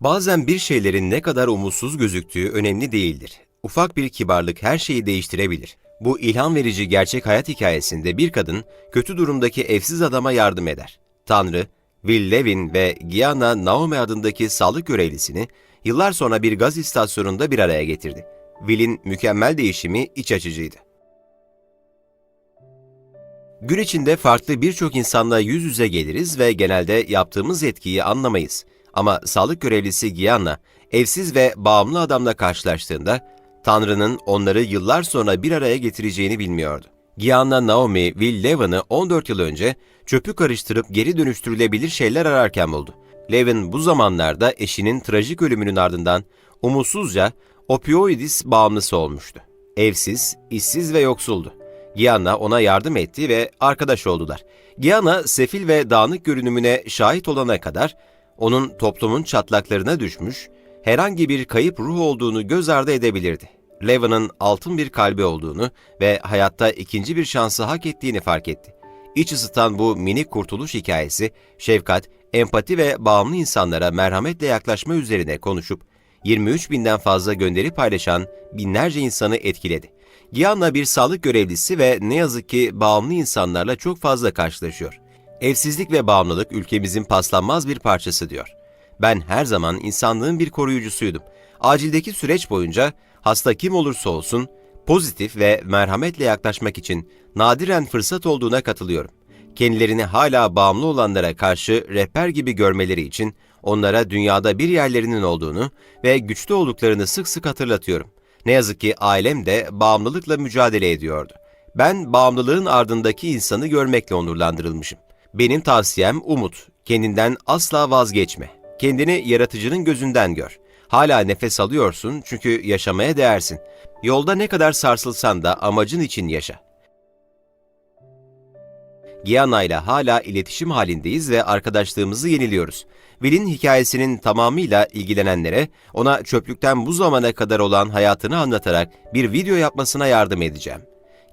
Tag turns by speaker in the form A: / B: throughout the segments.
A: Bazen bir şeylerin ne kadar umutsuz gözüktüğü önemli değildir. Ufak bir kibarlık her şeyi değiştirebilir. Bu ilham verici gerçek hayat hikayesinde bir kadın kötü durumdaki evsiz adama yardım eder. Tanrı, Will Levin ve Gianna Naomi adındaki sağlık görevlisini yıllar sonra bir gaz istasyonunda bir araya getirdi. Will'in mükemmel değişimi iç açıcıydı. Gün içinde farklı birçok insanla yüz yüze geliriz ve genelde yaptığımız etkiyi anlamayız. Ama sağlık görevlisi Gianna, evsiz ve bağımlı adamla karşılaştığında Tanrı'nın onları yıllar sonra bir araya getireceğini bilmiyordu. Gianna Naomi Will Levin'ı 14 yıl önce çöpü karıştırıp geri dönüştürülebilir şeyler ararken buldu. Levin bu zamanlarda eşinin trajik ölümünün ardından umutsuzca opioidis bağımlısı olmuştu. Evsiz, işsiz ve yoksuldu. Gianna ona yardım etti ve arkadaş oldular. Gianna sefil ve dağınık görünümüne şahit olana kadar onun toplumun çatlaklarına düşmüş, herhangi bir kayıp ruh olduğunu göz ardı edebilirdi. Levin'ın altın bir kalbi olduğunu ve hayatta ikinci bir şansı hak ettiğini fark etti. İç ısıtan bu minik kurtuluş hikayesi, şefkat, empati ve bağımlı insanlara merhametle yaklaşma üzerine konuşup, 23 binden fazla gönderi paylaşan binlerce insanı etkiledi. Gianna bir sağlık görevlisi ve ne yazık ki bağımlı insanlarla çok fazla karşılaşıyor. Evsizlik ve bağımlılık ülkemizin paslanmaz bir parçası diyor. Ben her zaman insanlığın bir koruyucusuydum. Acildeki süreç boyunca hasta kim olursa olsun pozitif ve merhametle yaklaşmak için nadiren fırsat olduğuna katılıyorum. Kendilerini hala bağımlı olanlara karşı rehber gibi görmeleri için onlara dünyada bir yerlerinin olduğunu ve güçlü olduklarını sık sık hatırlatıyorum. Ne yazık ki ailem de bağımlılıkla mücadele ediyordu. Ben bağımlılığın ardındaki insanı görmekle onurlandırılmışım. Benim tavsiyem umut. Kendinden asla vazgeçme. Kendini yaratıcının gözünden gör. Hala nefes alıyorsun çünkü yaşamaya değersin. Yolda ne kadar sarsılsan da amacın için yaşa. Gianna ile hala iletişim halindeyiz ve arkadaşlığımızı yeniliyoruz. Will'in hikayesinin tamamıyla ilgilenenlere ona çöplükten bu zamana kadar olan hayatını anlatarak bir video yapmasına yardım edeceğim.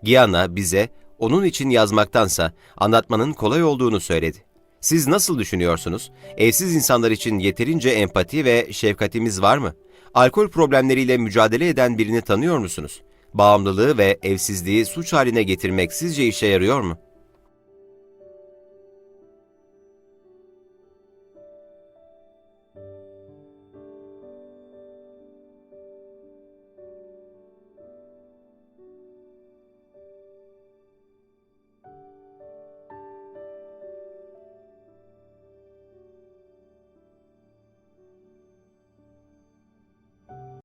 A: Gianna bize onun için yazmaktansa anlatmanın kolay olduğunu söyledi. Siz nasıl düşünüyorsunuz? Evsiz insanlar için yeterince empati ve şefkatimiz var mı? Alkol problemleriyle mücadele eden birini tanıyor musunuz? Bağımlılığı ve evsizliği suç haline getirmek sizce işe yarıyor mu?